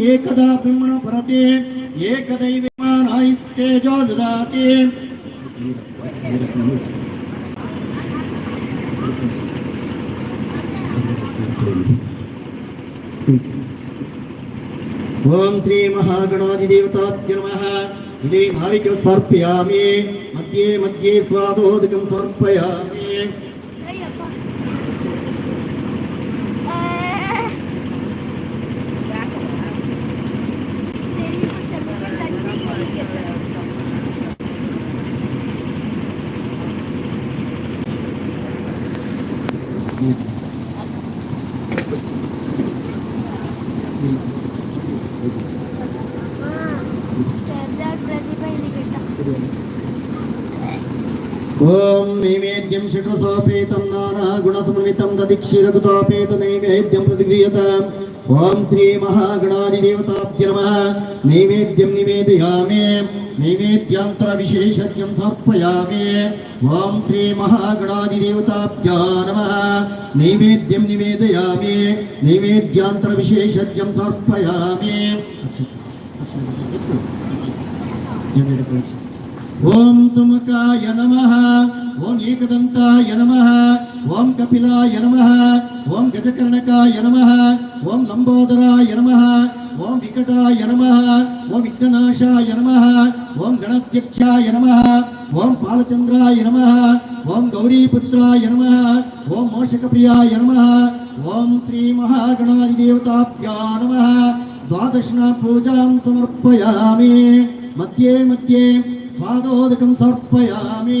एकदा ब्रह्मणपरते एकदैवमानायस्तेजो ददाति ॐ नमः सर्पयामि मध्ये मध्ये स्वादोदिकं सर्पयामि ఓం నైవేద్యం షట్రసోపేతం నానా గుణసమన్వితం దదిక్షీరకుతోపేత నైవేద్యం ప్రతిక్రియత. ఓం శ్రీ మహాగణాధిదేవతాభ్య నమ నైవేద్యం నివేదయామి నైవేద్యాంతరవిశేషజ్ఞం సమర్పయామి ఓం శ్రీ మహాగణాధిదేవతాభ్యా నమ నైవేద్యం నివేదయామి నైవేద్యాంతరవిశేషజ్ఞం సమర్పయామి ఓం సుముఖాయ నమ ఓం ఏకదంతాయ నమ ஓம் கபிலாய நம ஓம் கஜகர்ணகாய நம ஓம் லம்போதராய நம ஓம் விகடாய நம ஓம் விக்னநாசாய நம ஓம் கணத்யக்ஷாய நம ஓம் பாலச்சந்திராய நம ஓம் கௌரிபுத்ராய நம ஓம் மோஷகபிரியாய நம ஓம் ஸ்ரீ நம द्वादशना पूजां समर्पयामि मध्ये मध्ये स्वादोदकं समर्पयामि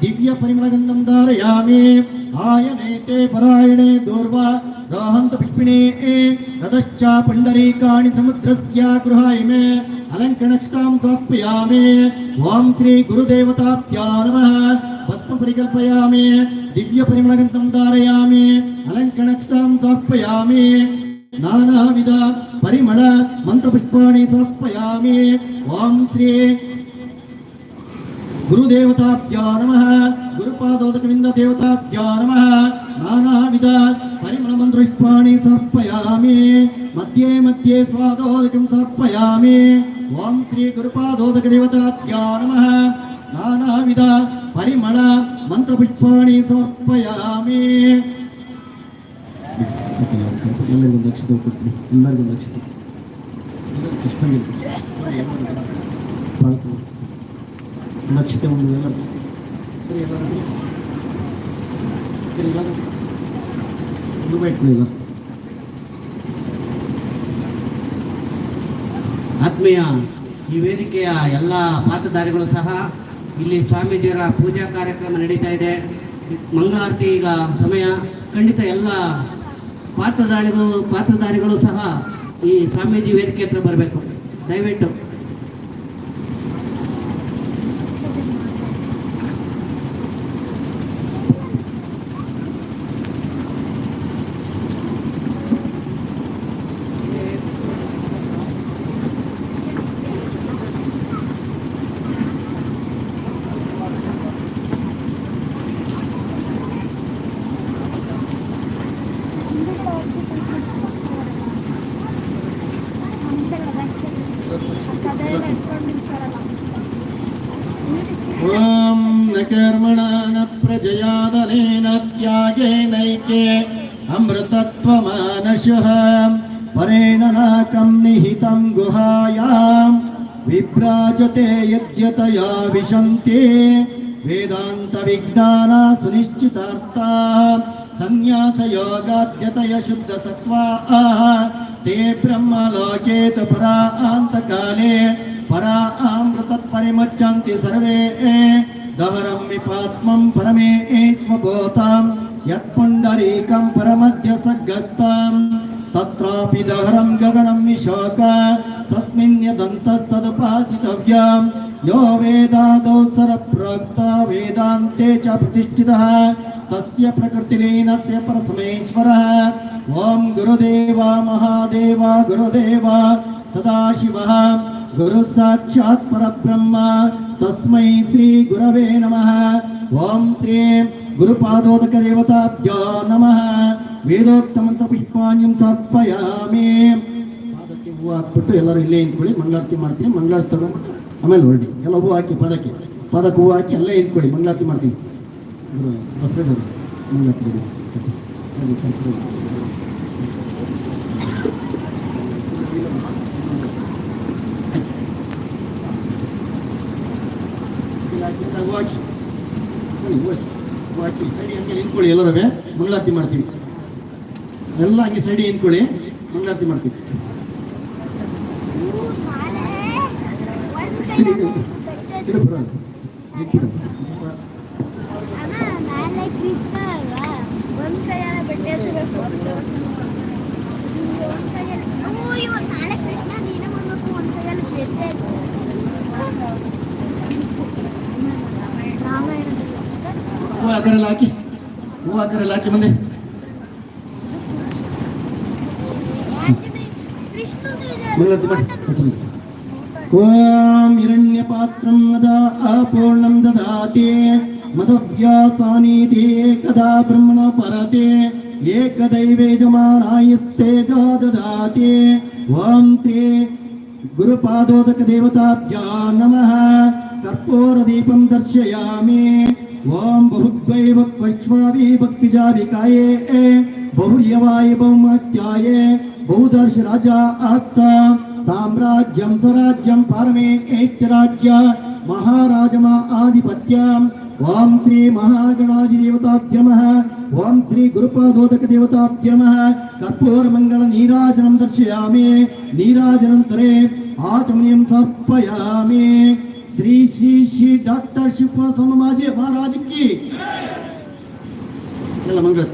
దివ్య పరిమళగంధం ధారయామి ఆయనేతే పరాయణే దూర్వా రాహంత పుష్పిణే రథశ్చ పుండరీకాణి సముద్రస్య గృహాయ మే అలంకణక్షతాం సమర్పయామి ఓం శ్రీ గురుదేవతాభ్యా నమ పద్మ పరికల్పయామి దివ్య పరిమళగంధం ధారయామి అలంకణక్షతాం సమర్పయామి నానావిధ పరిమళ మంత్రపుష్పాణి సమర్పయామి ఓం శ్రీ ಮಂತ್ರಪುಷ್ಪಾಣಿ ಸಮರ್ಪಯಾಮಿ ಓಂ ಶ್ರೀ ಗುರುದೇವತಾಭ್ಯಾ ನಮಃ ಗುರುಪಾದೋದಕವಿಂದ ದೇವತಾಭ್ಯಾ ನಮಃ ನಾನಾ ವಿಧ ಪರಿಮಳ ಮಂತ್ರಪುಷ್ಪಾಣಿ ಸಮರ್ಪಯಾಮಿ ಮಧ್ಯೆ ಮಧ್ಯೆ ಸ್ವಾದೋದಕಂ ಸಮರ್ಪಯಾಮಿ ಓಂ ಶ್ರೀ ಗುರುಪಾದೋದಕ ದೇವತಾಭ್ಯಾ ನಮಃ ನಾನಾ ವಿಧ ಪರಿಮಳ ಮಂತ್ರಪುಷ್ಪಾಣಿ ಸಮರ್ಪಯಾಮಿ ಎಲ್ಲರಿಗೊಂದು ಅಕ್ಷತೆ ಕೊಡ್ತೀನಿ ಎಲ್ಲರಿಗೊಂದು ಅಕ್ಷತೆ ನಕ್ಷತೆ ಒಂದು ಎಲ್ಲ ಎಲ್ಲರೂ. ಆತ್ಮೀಯ ಈ ವೇದಿಕೆಯ ಎಲ್ಲ ಪಾತ್ರಧಾರಿಗಳು ಸಹ ಇಲ್ಲಿ ಸ್ವಾಮೀಜಿಯರ ಪೂಜಾ ಕಾರ್ಯಕ್ರಮ ನಡೀತಾ ಇದೆ. ಮಂಗಳಾರತಿ ಈಗ ಸಮಯ. ಖಂಡಿತ ಎಲ್ಲ ಪಾತ್ರಧಾರಿಗಳು ಪಾತ್ರಧಾರಿಗಳು ಸಹ ಈ ಸ್ವಾಮೀಜಿ ವೇದಿಕೆ ಹತ್ರ ಬರಬೇಕು. ದಯವಿಟ್ಟು ॐ न कर्मणा न प्रजयादनेन त्यागेनैके अमृतत्वमानशः परेण नाकं निहितं गुहायां विभ्राजते यद्यतया विशन्ति वेदान्तविज्ञाना सुनिश्चितार्थाः సన్యాసయోగాద్యతయ శుద్ధ సత్వా ते ब्रह्मलोके तु परान्तकाले परामृतत्परिमच्छन्ति सर्वे दहरं विपात्मं परमेष्वभूतां यत्पुण्डरीकं परमद्य सगस्तां तत्रापि दहरं गगनं निशोक तस्मिन् यदन्तस्तदुपासितव्यां यो वेदादोत्सरप्रोक्ता वेदान्ते च प्रतिष्ठितः ತಸ್ಯ ಪ್ರಕೃತಿಲೀನಸ್ಯ ಪರಸಮೇಶ್ವರಃ ಓಂ ಗುರುದೇವ ಮಹಾದೇವ ಗುರುದೇವ ಸದಾಶಿವಃ ಗುರು ಸಾಕ್ಷಾತ್ ಪರಬ್ರಹ್ಮ ತಸ್ಮೈ ಶ್ರೀ ಗುರವೇ ನಮಃ ಓಂ ಶ್ರೀ ಗುರುಪಾದೋದಕ ದೇವತಾಭ್ಯೋ ನಮಃ ವೇದೋಕ್ತ ಮಂತ್ರ ಪುಷ್ಪಾಣ್ಯಂ ಸಮರ್ಪಯಾಮಿ ಪಾದಕ್ಕೆ ಹೂವು ಹಾಕ್ಬಿಟ್ಟು ಎಲ್ಲರೂ ಇಲ್ಲೇ ನಿಂತ್ಕೊಳ್ಳಿ. ಮಂಗಳಾರತಿ ಮಾಡ್ತೀನಿ. ಮಂಗಳಾರತಿ ತಗೊಂಡ್ಬಿಟ್ಟು ಆಮೇಲೆ ಹೊರಡಿ. ಎಲ್ಲ ಹೂವು ಹಾಕಿ ಪದಕ್ಕೆ. ಪದಕ್ಕೆ ಹೂವು ಹಾಕಿ ಅಲ್ಲೇ ನಿಂತ್ಕೊಳ್ಳಿ. ಮಂಗಳಾರತಿ ಮಾಡ್ತೀನಿ. ಗುರು ಬಸವೇಶ್ವರ ಬಿಡಿ. ಹೋಗಿ, ಹಾಕಿ ಸೈಡಿ ಹಂಗೆ ನಿಂತ್ಕೊಳ್ಳಿ ಎಲ್ಲರೂ ಮಂಗಳಾರತಿ ಮಾಡ್ತೀವಿ ಎಲ್ಲ ಹಂಗೆ ಸೈಡಿ ನಿಂತ್ಕೊಳ್ಳಿ ಮಂಗಳಾರತಿ ಮಾಡ್ತೀವಿ ಇಡು, ಇಡು, ಕಡೆ ಎಲ್ಲ ಹಾಕಿ ಹೂ ಎಲ್ಲ ಹಾಕಿ ಮುಂದೆ ಓಂ ಹಿರಣ್ಯಪಾತ್ರಂ ಮದ ಅಪೂರ್ಣಂ ದದಾತಿ. మదవ్యాసానీతే కదా బ్రహ్మణ పరతే ఏకదైవే జమానాయస్తే దదాతే ఓం తే గురుపాదోదక దేవతాభ్యా నమ కర్పూరదీపం దర్శయామి ఓం బహుద్వైవ వైశ్వావి భక్తిజాలికాయే బహుర్యవాయ బహుమత్యాయే బహుదర్శ రాజా ఆత్త సామ్రాజ్యం స్వరాజ్యం పారమే ఏక్య రాజ్య మహారాజమా ఆధిపత్యం ఓం శ్రీ మహాగణాది దేవతాభ్యమః ఓం శ్రీ గురుపాదోదక దేవతాభ్యమః కర్పూర మంగళ నీరాజనం దర్శయామి నీరాజనంతరే ఆచమనీయం సమర్పయామి శ్రీ శ్రీ శ్రీ డాక్టర్ శివ సమమాజీ మహారాజుకి మంగళ మంగళ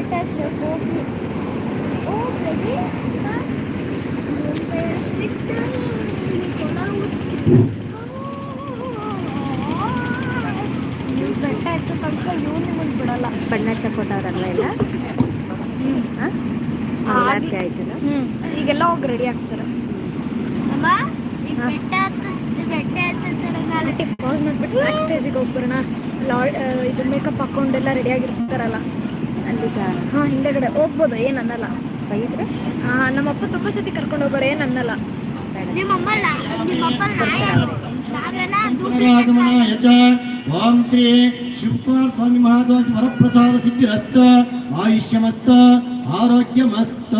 ಹೋಗಿ ಓ ಕೊಡಲು ನೀವು ಬೆಟ್ಟ ತನಕ ಬಿಡಲ್ಲ ಬಣ್ಣ ಮಂಗಳಾರತಿ ಆಯ್ತದ ಹ್ಞೂ ಈಗೆಲ್ಲ ಹೋಗಿ ರೆಡಿ ಆಗ್ತಾರೆ. ಅಮ್ಮ ಈ ಬೆಟ್ಟ ಹತ್ತ ಬೆಟ್ಟ ಹತ್ತಿರಗಾಲ ಆಂಟಿ ಪಾಸ್ ಮಾಡಿಬಿಟ್ಟು ನೆಕ್ಸ್ಟ್ ಸ್ಟೇಜಿಗೆ ಹೋಗ್ಬರೋಣ. ಲಾಡ್ ಇದು ಮೇಕಪ್ ಹಾಕೊಂಡೆಲ್ಲ ರೆಡಿ ಆಗಿರ್ತಾರಲ್ಲ. ಹಾಂ ಹಿಂದೆಗಡೆ. ಹೋಗ್ಬೋದು ಏನು ಅನ್ನಲ್ಲ ಬೈದ್ರೆ? ಹಾಂ ನಮ್ಮಪ್ಪ ತುಪ್ಪ ಸತಿ ಕರ್ಕೊಂಡು ಹೋಗೋರು ಏನು ಅನ್ನಲ್ಲ ಓಂ ಶ್ರೀ ಶಿವಕುಮಾರ ಸ್ವಾಮಿ ಮಹಾದೇವ ವರಪ್ರಸಾದ ಸಿದ್ಧಿರಸ್ತ ಆಯುಷ್ಯಮಸ್ತ ಆರೋಗ್ಯಮಸ್ತ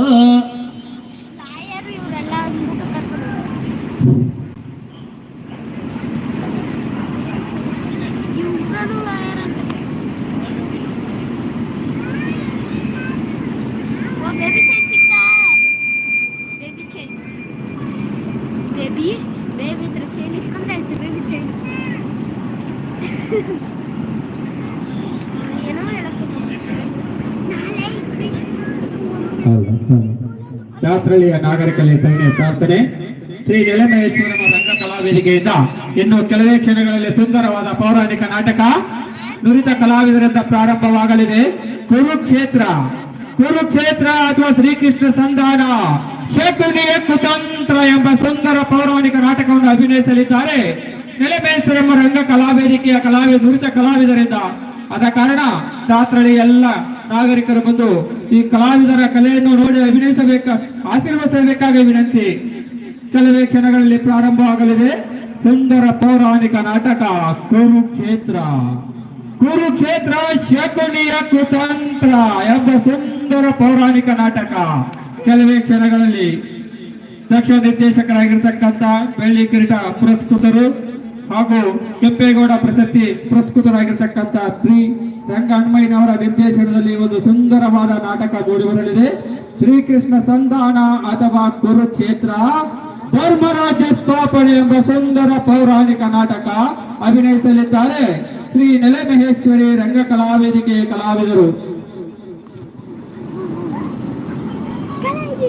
baby ಚೈನ್ ಏನೋ ಹೇಳಕ್ಕೆ ನಾಳೆ ಕೃಷ್ಣ ಶಾಸ್ತ್ರಳಿಯ ನಾಗರಿಕಲೆ ಸೈನ್ಯ ಪ್ರಾರ್ಥನೆ. ಶ್ರೀ ನೆಲಮಹೇಶ್ವರಮ ರಂಗ ಕಲಾವೇದಿಕೆಯಿಂದ ಇನ್ನು ಕೆಲವೇ ಕ್ಷಣಗಳಲ್ಲಿ ಸುಂದರವಾದ ಪೌರಾಣಿಕ ನಾಟಕ ನುರಿತ ಕಲಾವಿದರಿಂದ ಪ್ರಾರಂಭವಾಗಲಿದೆ. ಕುರುಕ್ಷೇತ್ರ ಕುರುಕ್ಷೇತ್ರ ಅಥವಾ ಶ್ರೀಕೃಷ್ಣ ಸಂಧಾನ. ಶಕುನಿಯ ಕುತಂತ್ರ ಎಂಬ ಸುಂದರ ಪೌರಾಣಿಕ ನಾಟಕವನ್ನು ಅಭಿನಯಿಸಲಿದ್ದಾರೆ. ನೆಲೆಮೇಶ್ವರಮ್ಮ ರಂಗ ಕಲಾವೇದಿಕೆಯ ಕಲಾವಿದ ನುರಿತ ಕಲಾವಿದರಿಂದ. ಆದ ಕಾರಣ ರಾತ್ರಳಿ ಎಲ್ಲ ನಾಗರಿಕರು ಬಂದು ಈ ಕಲಾವಿದರ ಕಲೆಯನ್ನು ನೋಡಿ ಅಭಿನಯಿಸಬೇಕ, ಆಶೀರ್ವದಿಸಬೇಕಾಗಿ ವಿನಂತಿ. ಕೆಲವೇ ಕ್ಷಣಗಳಲ್ಲಿ ಪ್ರಾರಂಭವಾಗಲಿದೆ ಸುಂದರ ಪೌರಾಣಿಕ ನಾಟಕ, ಕುರುಕ್ಷೇತ್ರ. ಕುರುಕ್ಷೇತ್ರ ಶಕುನಿಯ ಕುತಂತ್ರ ಎಂಬ ಸುಂದರ ಪೌರಾಣಿಕ ನಾಟಕ. ಕೆಲವೇ ಕ್ಷಣಗಳಲ್ಲಿ ದಕ್ಷ ನಿರ್ದೇಶಕರಾಗಿರ್ತಕ್ಕಂಥ ಬೆಳ್ಳಿ ಕಿರೀಟ ಪುರಸ್ಕೃತರು ಹಾಗೂ ಕೆಂಪೇಗೌಡ ಪ್ರಶಸ್ತಿ ಪುರಸ್ಕೃತರಾಗಿರ್ತಕ್ಕಂಥ ಶ್ರೀ ರಂಗ ಹನುಮಯ್ಯನವರ ನಿರ್ದೇಶನದಲ್ಲಿ ಒಂದು ಸುಂದರವಾದ ನಾಟಕ ಮೂಡಿಬರಲಿದೆ ಶ್ರೀಕೃಷ್ಣ ಸಂಧಾನ ಅಥವಾ ಕುರುಕ್ಷೇತ್ರ ಧರ್ಮರಾಜ್ಯ ಸ್ಥಾಪನೆ ಎಂಬ ಸುಂದರ ಪೌರಾಣಿಕ ನಾಟಕ ಅಭಿನಯಿಸಲಿದ್ದಾರೆ. ಶ್ರೀ ನೆಲೆ ಮಹೇಶ್ವರಿ ರಂಗ ಕಲಾವೇದಿಕೆ ಕಲಾವಿದರು ಕೃಷ್ಣ ಒಂದು ಕೈಯಲ್ಲ ಬೆಟ್ಟ ಇತ್ತು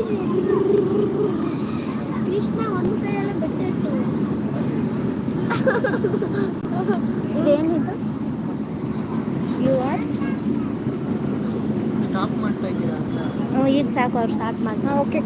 ಇದೇನಿದು? ಯು ಆರ್ ಹ್ಞೂ, ಈಗ ಸಾಕು ಅವ್ರು ಸ್ಟಾರ್ಟ್ ಮಾಡಿ ಓಕೆ